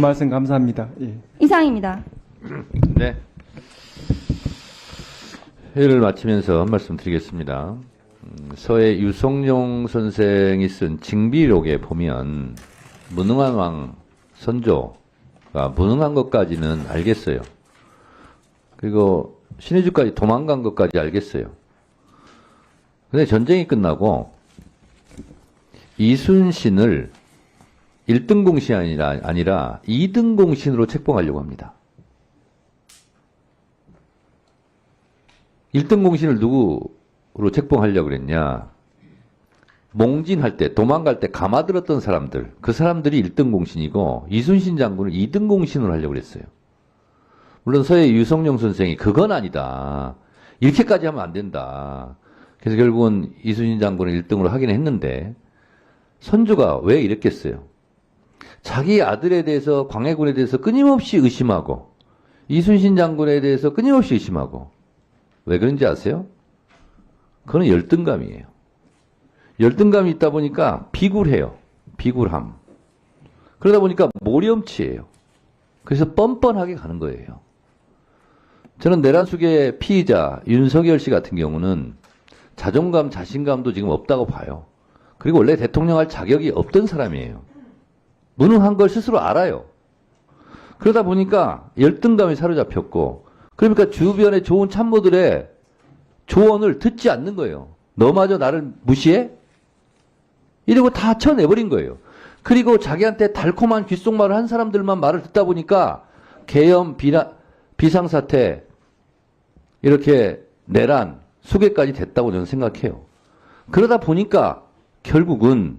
말씀 감사합니다. 예. 이상입니다. 네. 회의를 마치면서 한 말씀 드리겠습니다. 음, 서해 유성룡 선생이 쓴 징비록에 보면 무능한 왕 선조가 무능한 것까지는 알겠어요. 그리고 신의주까지 도망간 것까지 알겠어요. 근데 전쟁이 끝나고 이순신을 1등 공신이 아니라, 아니라 2등 공신으로 책봉하려고 합니다. 1등 공신을 누구로 책봉하려고 그랬냐? 몽진할 때, 도망갈 때 감아들었던 사람들, 그 사람들이 1등 공신이고, 이순신 장군을 2등 공신으로 하려고 그랬어요. 물론 서해 유성룡 선생이 그건 아니다. 이렇게까지 하면 안 된다. 그래서 결국은 이순신 장군을 1등으로 하긴 했는데, 선조가 왜 이랬겠어요? 자기 아들에 대해서, 광해군에 대해서 끊임없이 의심하고, 이순신 장군에 대해서 끊임없이 의심하고, 왜 그런지 아세요? 그건 열등감이에요. 열등감이 있다 보니까 비굴해요. 비굴함. 그러다 보니까 모렴치예요. 그래서 뻔뻔하게 가는 거예요. 저는 내란숙의 피의자 윤석열 씨 같은 경우는 자존감, 자신감도 지금 없다고 봐요. 그리고 원래 대통령 할 자격이 없던 사람이에요. 무능한 걸 스스로 알아요. 그러다 보니까 열등감에 사로잡혔고, 그러니까 주변의 좋은 참모들의 조언을 듣지 않는 거예요. 너마저 나를 무시해? 이러고 다 쳐내버린 거예요. 그리고 자기한테 달콤한 귓속말을 한 사람들만 말을 듣다 보니까 계엄, 비나, 비상사태, 이렇게 내란, 수괴까지 됐다고 저는 생각해요. 그러다 보니까 결국은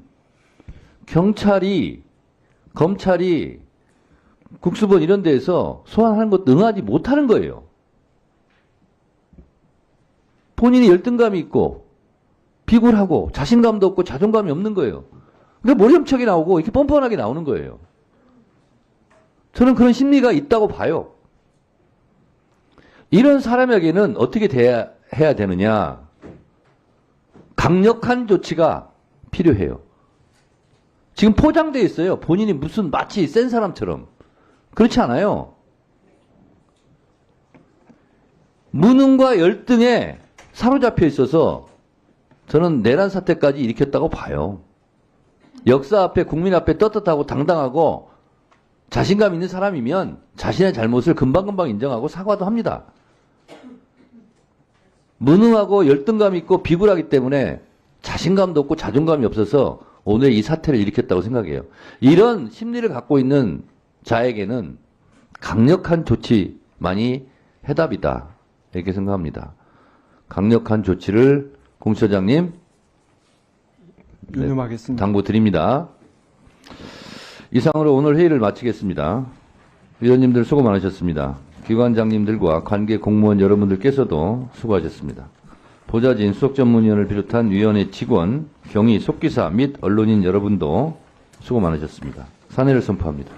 경찰이, 검찰이 국수본 이런 데에서 소환하는 것도 응하지 못하는 거예요. 본인이 열등감이 있고 비굴하고 자신감도 없고 자존감이 없는 거예요. 그러니까 모렴척이 나오고 이렇게 뻔뻔하게 나오는 거예요. 저는 그런 심리가 있다고 봐요. 이런 사람에게는 어떻게 돼야, 해야 되느냐. 강력한 조치가 필요해요. 지금 포장돼 있어요. 본인이 무슨 마치 센 사람처럼. 그렇지 않아요. 무능과 열등에 사로잡혀 있어서 저는 내란 사태까지 일으켰다고 봐요. 역사 앞에 국민 앞에 떳떳하고 당당하고 자신감 있는 사람이면 자신의 잘못을 금방금방 인정하고 사과도 합니다. 무능하고 열등감 있고 비굴하기 때문에 자신감도 없고 자존감이 없어서 오늘 이 사태를 일으켰다고 생각해요. 이런 심리를 갖고 있는 자에게는 강력한 조치만이 해답이다. 이렇게 생각합니다. 강력한 조치를 공처장님 네, 유념하겠습니다. 당부 드립니다. 이상으로 오늘 회의를 마치겠습니다. 위원님들 수고 많으셨습니다. 기관장님들과 관계 공무원 여러분들께서도 수고하셨습니다. 보좌진 수석전문위원을 비롯한 위원회 직원, 경위, 속기사 및 언론인 여러분도 수고 많으셨습니다. 사내를 선포합니다.